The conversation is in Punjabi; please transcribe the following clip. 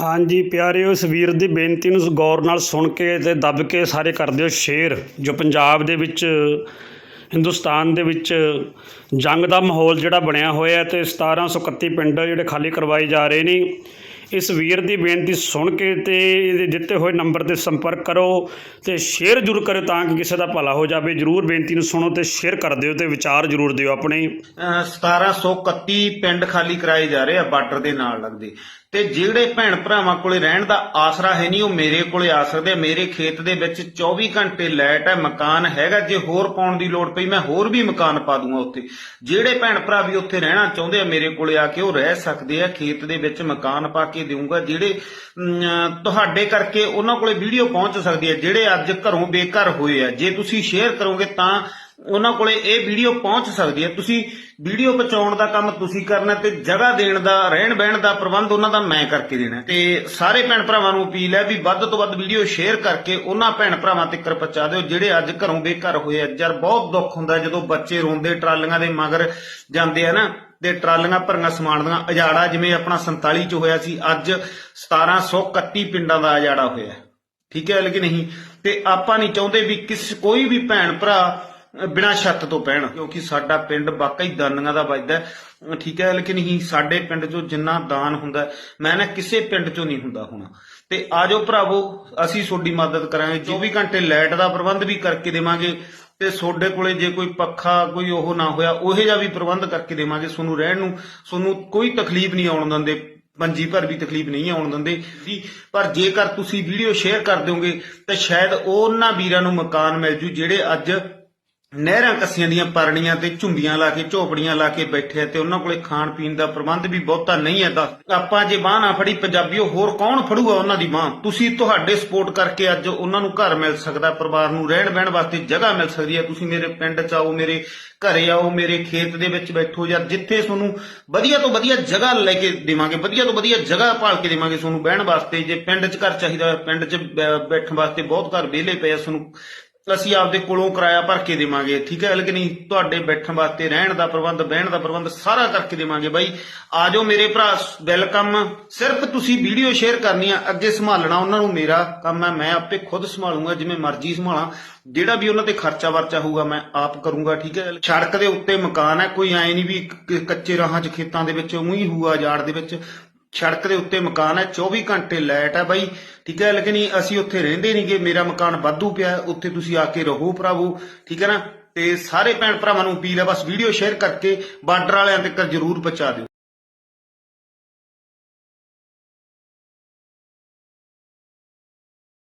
ਹਾਂਜੀ ਪਿਆਰਿਓ, ਇਸ ਵੀਰ ਦੀ ਬੇਨਤੀ ਨੂੰ ਗੌਰ ਨਾਲ ਸੁਣ ਕੇ ਤੇ ਦੱਬ ਕੇ ਸਾਰੇ ਕਰ ਦਿਓ ਸ਼ੇਅਰ, ਜੋ ਪੰਜਾਬ ਦੇ ਵਿੱਚ, ਹਿੰਦੁਸਤਾਨ ਦੇ ਵਿੱਚ ਜੰਗ ਦਾ ਮਾਹੌਲ ਜਿਹੜਾ ਬਣਿਆ ਹੋਇਆ ਹੈ ਤੇ 1731 ਪਿੰਡ ਜਿਹੜੇ ਖਾਲੀ ਕਰਵਾਏ ਜਾ ਰਹੇ ਨੇ। ਇਸ ਵੀਰ ਦੀ ਬੇਨਤੀ ਸੁਣ ਕੇ ਤੇ ਇਹਦੇ ਦਿੱਤੇ ਹੋਏ ਨੰਬਰ ਤੇ ਸੰਪਰਕ ਕਰੋ ਤੇ ਸ਼ੇਅਰ ਜ਼ਰੂਰ ਕਰੋ ਤਾਂ ਕਿ ਕਿਸੇ ਦਾ ਭਲਾ ਹੋ ਜਾਵੇ। ਜ਼ਰੂਰ ਬੇਨਤੀ ਨੂੰ ਸੁਣੋ ਤੇ ਸ਼ੇਅਰ ਕਰ ਦਿਓ ਤੇ ਵਿਚਾਰ ਜ਼ਰੂਰ ਦਿਓ ਆਪਣੇ। 1731 ਪਿੰਡ ਖਾਲੀ ਕਰਾਏ ਜਾ ਰਹੇ ਆ ਬਾਰਡਰ ਦੇ ਨਾਲ ਲੱਗਦੇ। ਤੇ ਜਿਹੜੇ ਭੈਣ ਭਰਾਵਾਂ ਕੋਲੇ ਰਹਿਣ ਦਾ ਆਸਰਾ ਹੈ ਨਹੀਂ, ਉਹ ਮੇਰੇ ਕੋਲੇ ਆ ਸਕਦੇ ਮੇਰੇ ਖੇਤ ਦੇ ਵਿੱਚ 24 ਘੰਟੇ ਲਾਈਟ ਹੈ, ਮਕਾਨ ਹੈਗਾ। ਜੇ ਹੋਰ ਪਾਉਣ ਦੀ ਲੋੜ ਪਈ, ਮੈਂ ਹੋਰ ਵੀ ਮਕਾਨ ਪਾ ਦੂੰਗਾ ਉੱਥੇ। ਜਿਹੜੇ ਭੈਣ ਭਰਾ ਵੀ ਉੱਥੇ ਰਹਿਣਾ ਚਾਹੁੰਦੇ ਆ, ਮੇਰੇ ਕੋਲੇ ਆ ਕੇ ਉਹ ਰਹਿ ਸਕਦੇ ਆ। ਖੇਤ ਦੇ ਵਿੱਚ ਮਕਾਨ ਪਾ ਕੇ ਦੇਵਾਂਗਾ ਜਿਹੜੇ ਤੁਹਾਡੇ ਕਰਕੇ ਉਹਨਾਂ ਕੋਲੇ ਵੀਡੀਓ ਪਹੁੰਚ ਸਕਦੀ ਹੈ, ਜਿਹੜੇ ਅੱਜ ਘਰੋਂ ਬੇਘਰ ਹੋਏ ਆ। ਜੇ ਤੁਸੀਂ ਸ਼ੇਅਰ ਕਰੋਗੇ ਤਾਂ ਉਹਨਾਂ ਕੋਲੇ ਇਹ ਵੀਡੀਓ ਪਹੁੰਚ ਸਕਦੀ ਹੈ। ਤੁਸੀਂ ਵੀਡੀਓ ਪਹੁੰਚਾਉਣ ਦਾ ਕੰਮ ਤੁਸੀਂ ਕਰਨਾ ਤੇ ਜਗ੍ਹਾ ਦੇਣ ਦਾ ਰਹਿਣ ਬਹਿਣ ਦਾ ਪ੍ਰਬੰਧ ਉਹਨਾਂ ਦਾ ਮੈਂ ਕਰਕੇ ਦੇਣਾ। ਤੇ ਸਾਰੇ ਭੈਣ ਭਰਾਵਾਂ ਨੂੰ ਅਪੀਲ ਹੈ ਵੀ ਵੱਧ ਤੋਂ ਵੱਧ ਵੀਡੀਓ ਸ਼ੇਅਰ ਕਰਕੇ ਉਹਨਾਂ ਭੈਣ ਭਰਾਵਾਂ ਤੱਕ ਪਹੁੰਚਾ ਦਿਓ, ਜਿਹੜੇ ਅੱਜ ਘਰੋਂ ਬੇਘਰ ਹੋਏ ਆ। ਯਾਰ ਬਹੁਤ ਦੁੱਖ ਹੁੰਦਾ ਜਦੋਂ ਬੱਚੇ ਰੋਂਦੇ, ਟਰਾਲੀਆਂ ਦੇ ਮਗਰ ਜਾਂਦੇ ਆ ਨਾ ਤੇ ਟਰਾਲੀਆਂ ਭਰੀਆਂ ਸਮਾਨ ਦੀਆਂ ਅਜਾੜਾ ਜਿਵੇਂ ਆਪਣਾ 47 ਚ ਹੋਇਆ ਸੀ, ਅੱਜ 1731 ਪਿੰਡਾਂ ਦਾ ਅਜਾੜਾ ਹੋਇਆ। ਠੀਕ ਹੈ ਲੇਕਿਨ ਨਹੀਂ? ਤੇ ਆਪਾਂ ਨਹੀਂ ਚਾਹੁੰਦੇ ਵੀ ਕਿਸ ਕੋਈ ਵੀ ਭੈਣ ਭਰਾ ਬਿਨਾ ਛੱਤ ਤੋਂ ਪੈਣ ਕਿਉਂਕਿ ਸਾਡਾ ਪਿੰਡ ਵਾਕਈ ਦਾਨੀਆਂ ਦਾ ਵੱਜਦਾ ਠੀਕ ਹੈ ਲੇਕਿਨ ਹੀ ਸਾਡੇ ਪਿੰਡ ਚੋਂ ਜਿੰਨਾ ਦਾਨ ਹੁੰਦਾ, ਮੈਂ ਨਾ ਕਿਸੇ ਪਿੰਡ ਚੋਂ ਨਹੀਂ ਹੁੰਦਾ ਹੋਣਾ। ਤੇ ਆਜੋ ਭਰਾਵੋ, ਅਸੀਂ ਤੁਹਾਡੀ ਮਦਦ ਕਰਾਂਗੇ 24 ਘੰਟੇ ਲਾਈਟ ਦਾ ਪ੍ਰਬੰਧ ਵੀ ਕਰਕੇ ਦੇਵਾਂਗੇ। ਤੇ ਤੁਹਾਡੇ ਕੋਲੇ ਜੇ ਕੋਈ ਪੱਖਾ ਕੋਈ ਉਹ ਨਾ ਹੋਇਆ, ਉਹੇ ਜਿਹਾ ਵੀ ਪ੍ਰਬੰਧ ਕਰਕੇ ਦੇਵਾਂਗੇ ਤੁਹਾਨੂੰ ਰਹਿਣ ਨੂੰ। ਤੁਹਾਨੂੰ ਕੋਈ ਤਕਲੀਫ ਨਹੀਂ ਆਉਣ ਦਿੰਦੇ, ਪੰਜੀ ਭਰ ਵੀ ਤਕਲੀਫ ਨਹੀਂ ਆਉਣ ਦਿੰਦੇ। ਪਰ ਜੇਕਰ ਤੁਸੀਂ ਵੀਡੀਓ ਸ਼ੇਅਰ ਕਰ ਦਿਓਗੇ, ਤਾਂ ਸ਼ਾਇਦ ਉਹਨਾਂ ਵੀਰਾਂ ਨੂੰ ਮਕਾਨ ਮਿਲ ਜੂ ਜਿਹੜੇ ਅੱਜ ਨਹਿਰਾਂ ਕੱਸੀਆਂ ਦੀਆਂ ਪਰਣੀਆਂ ਤੇ ਝੁੰਬੀਆਂ ਲਾ ਕੇ, ਝੋਪੜੀਆਂ ਲਾ ਕੇ ਬੈਠੇ ਤੇ ਉਹਨਾਂ ਕੋਲੇ ਖਾਣ ਪੀਣ ਦਾ ਪ੍ਰਬੰਧ ਵੀ ਬਹੁਤਾ ਨਹੀਂ ਹੈ। ਤਾਂ ਆਪਾਂ ਜੇ ਬਾਹ ਨਾ ਫੜੀ ਪੰਜਾਬੀਓ ਹੋਰ ਕੌਣ ਫੜੂਗਾ ਉਹਨਾਂ ਦੀ ਬਾਹ? ਤੁਸੀਂ ਤੁਹਾਡੇ ਸਪੋਰਟ ਕਰਕੇ ਅੱਜ ਉਹਨਾਂ ਨੂੰ ਘਰ ਮਿਲ ਸਕਦਾ, ਪਰਿਵਾਰ ਨੂੰ ਰਹਿਣ ਬਹਿਣ ਵਾਸਤੇ ਜਗ੍ਹਾ ਮਿਲ ਸਕਦੀ ਹੈ। ਤੁਸੀਂ ਮੇਰੇ ਪਿੰਡ ਚ ਆਓ, ਮੇਰੇ ਘਰੇ ਆਓ, ਮੇਰੇ ਖੇਤ ਦੇ ਵਿੱਚ ਬੈਠੋ ਜਾਂ ਜਿੱਥੇ ਤੁਹਾਨੂੰ ਵਧੀਆ ਤੋਂ ਵਧੀਆ ਜਗ੍ਹਾ ਲੈ ਕੇ ਦੇਵਾਂਗੇ, ਵਧੀਆ ਤੋਂ ਵਧੀਆ ਜਗ੍ਹਾ ਭਾਲ ਕੇ ਦੇਵਾਂਗੇ ਤੁਹਾਨੂੰ ਬਹਿਣ ਵਾਸਤੇ। ਜੇ ਪਿੰਡ 'ਚ ਘਰ ਚਾਹੀਦਾ ਪਿੰਡ 'ਚ ਬੈਠਣ ਵਾਸਤੇ ਬਹੁਤ ਘਰ ਵਿਹਲੇ ਪਏ ਆ, ਤੁਹਾਨੂੰ ਅਸੀਂ ਆਪਦੇ ਕੋਲੋਂ ਕਿਰਾਇਆ ਭਰ ਕੇ ਦੇਵਾਂਗੇ, ਠੀਕ ਹੈ? ਲੇਕਿਨ ਨਹੀਂ ਤੁਹਾਡੇ ਬੈਠਣ ਵਾਸਤੇ, ਰਹਿਣ ਦਾ ਪ੍ਰਬੰਧ, ਬਹਿਣ ਦਾ ਪ੍ਰਬੰਧ ਸਾਰਾ ਕਰਕੇ ਦੇਵਾਂਗੇ ਬਾਈ। ਆਜੋ ਮੇਰੇ ਭਰਾ, ਵੈਲਕਮ। ਸਿਰਫ ਤੁਸੀਂ ਵੀਡੀਓ ਸ਼ੇਅਰ ਕਰਨੀ ਆ, ਅੱਗੇ ਸੰਭਾਲਣਾ ਉਹਨਾਂ ਨੂੰ ਮੇਰਾ ਕੰਮ ਹੈ। ਮੈਂ ਆਪੇ ਖੁਦ ਸੰਭਾਲੂਗਾ, ਜਿਵੇਂ ਮਰਜ਼ੀ ਸੰਭਾਲਾਂ। ਜਿਹੜਾ ਵੀ ਉਹਨਾਂ ਤੇ ਖਰਚਾ ਵਰਚਾ ਹੋਊਗਾ, ਮੈਂ ਆਪ ਕਰੂੰਗਾ, ਠੀਕ ਹੈ? ਸੜਕ ਦੇ ਉੱਤੇ ਮਕਾਨ ਹੈ, ਕੋਈ ਐ ਨਹੀਂ ਵੀ ਕੱਚੇ ਰਾਹਾਂ 'ਚ ਖੇਤਾਂ ਦੇ ਵਿੱਚ, ਉਹੀ ਹੋਊਗਾ ਜਾੜ ਦੇ ਵਿੱਚ। ਸੜਕ ਦੇ ਉੱਤੇ ਮਕਾਨ ਹੈ 24 ਘੰਟੇ ਲਾਈਟ ਹੈ ਬਾਈ। ਠੀਕ ਹੈ, ਲੇਕਿਨ ਅਸੀਂ ਉੱਥੇ ਰਹਿੰਦੇ ਨਹੀਂਗੇ, ਮੇਰਾ ਮਕਾਨ ਵਾਧੂ ਪਿਆ ਉੱਥੇ ਤੁਸੀਂ ਆ ਕੇ ਰਹੋ ਭਰਾਵੋ। ਠੀਕ ਹੈ ਨਾ? ਤੇ ਸਾਰੇ ਭੈਣ ਭਰਾਵਾਂ ਨੂੰ ਅਪੀਲ ਹੈ, ਬਸ ਵੀਡੀਓ ਸ਼ੇਅਰ ਕਰਕੇ ਬਾਰਡਰ ਵਾਲਿਆਂ ਤੱਕ ਜਰੂਰ ਪਹੁੰਚਾ ਦਿਓ।